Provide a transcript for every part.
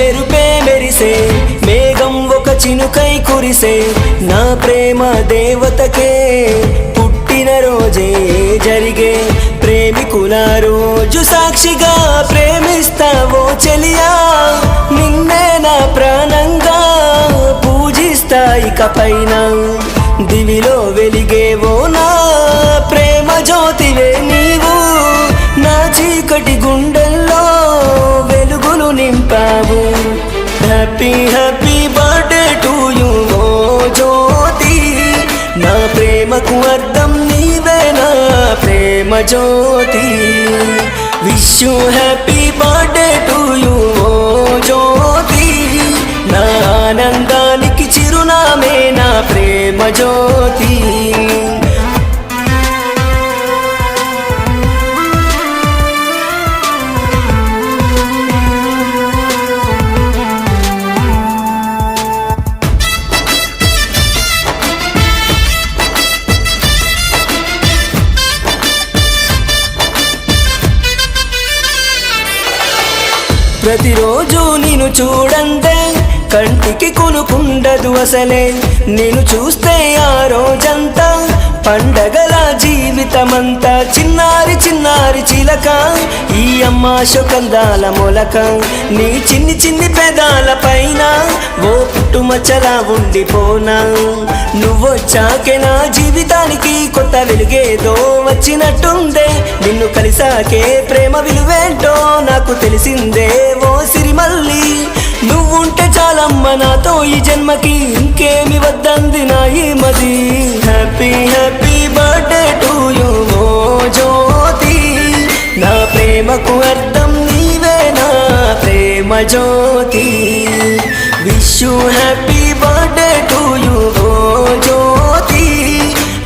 మెరుపే మెరిసే మేఘం ఒక్క చినుకై కురిసే నా ప్రేమ దేవతకే. పుట్టిన రోజే జరిగే ప్రేమికుల రోజు సాక్షిగా ప్రేమిస్తావో చెలియా. నిన్నే నా ప్రాణంగా పూజిస్తా ఇకపైన దివిలో వెలిగేవో నా ప్రేమ జ్యోతివే నీవు. నా చీకటి గుండె నింపావు. Happy happy birthday to you ఓ జ్యోతి. నా ప్రేమకు అర్థం నీవే నా ప్రేమ Jyothi. Wish you happy birthday to you ఓ జ్యోతి. నా ఆనందానికి చిరునామే నా ప్రేమ జ్యోతి. ప్రతిరోజు నేను చూడంతే కంటికి కొనుకుండదు అసలే. నేను చూస్తే ఆ రోజంతా పండగల జీవితమంతా చిన్నారి చిన్నారి చిలక ఈ అమ్మ శుకందాల మొలక నీ చిన్ని చిన్ని పెదాల పైన ఓ పుట్టుమచ్చలా ఉండిపోనా. నువ్వొచ్చాకే నా జీవితానికి కొత్త వెలుగేదో వచ్చినట్టుందే. నిన్ను కలిసాకే ప్రేమ విలువేంటో నాకు తెలిసిందే ఓ సిరిమల్లి. నువ్వుంటే చాలమ్మ నాతో ఈ జన్మకి ఇంకేమి వద్దంది నా ఈ మది. Happy happy birthday to you ఓ జ్యోతి. నా ప్రేమకు అర్థం నీవే నా ప్రేమ Jyothi. Wish you happy birthday to you ఓ జ్యోతి.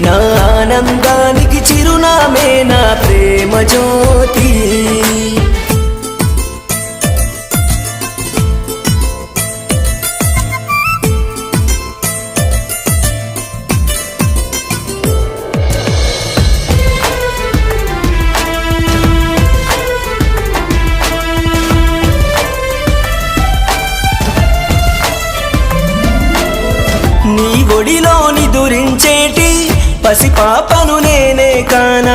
నా ఆనందానికి చిరునామే నా ప్రేమ జ్యోతి. పసిపాపను నేనే కాన.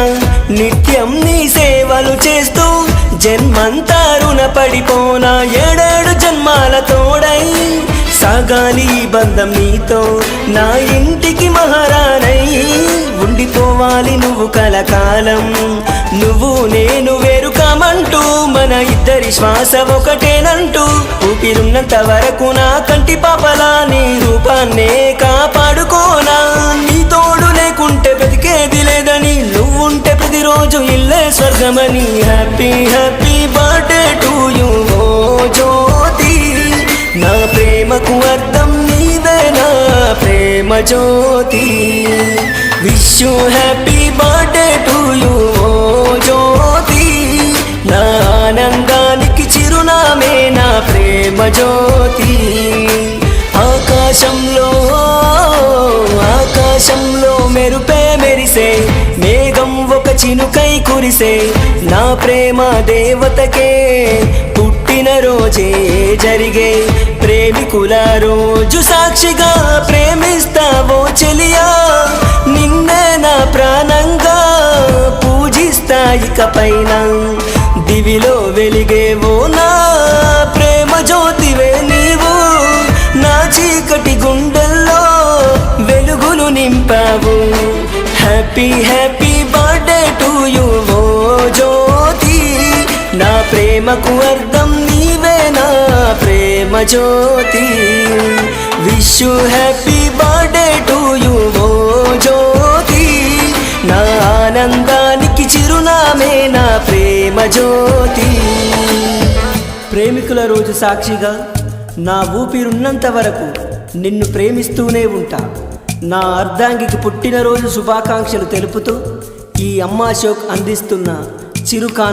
నిత్యం నీ సేవలు చేస్తూ జన్మంతా రుణపడిపోనా. ఏడేడు జన్మాల తోడై సాగాలి బంధం నీతో. నా ఇంటికి మహారాణై ఉండిపోవాలి నువ్వు కలకాలం. నువ్వు నేను వేరు కామంటూ మన ఇద్దరి శ్వాస ఒకటేనంటూ. ఊపిరున్నంత వరకు నా కంటి పాపలా నీ రూపాన్నే కాపాడుకో. ప్రతిరోజు ఇల్లే స్వర్గమని. Happy happy birthday to you ఓ జ్యోతి. నా ప్రేమకు అర్థం నీవే నా ప్రేమ Jyothi. Wish you happy birthday to you ఓ జ్యోతి. నా ఆనందానికి చిరునామే నా ప్రేమ జ్యోతి. ఆకాశంలో ఆకాశంలో మెరుపే మెరిసే మేఘం ఒక చినుకై కురిసే నా ప్రేమ దేవతకే. పుట్టిన రోజే జరిగే ప్రేమికుల రోజు సాక్షిగా ప్రేమిస్తావో చెలియా. నిన్నే నా ప్రాణంగా పూజిస్తా ఇకపైన. దివిలో వెలిగేవో నా ప్రేమ జ్యోతివే నీవు. నా చీకటి గుండెల్లో వెలుగును నింపావు. హ్యాపీ హ్యాపీ ప్రేమకు అర్థం నీవేనా? ప్రేమ Jyothi wish you happy birthday to you ఓ జ్యోతి. నా ఆనందానికి చిరునామే నా ప్రేమ జ్యోతి ప్రేమికుల రోజు సాక్షిగా నా ఊపిరున్నంత వరకు నిన్ను ప్రేమిస్తూనే ఉంటా. నా అర్ధాంగికి పుట్టినరోజు శుభాకాంక్షలు తెలుపుతూ ఈ అమ్మా షోక్ అందిస్తున్న చిరుకాన్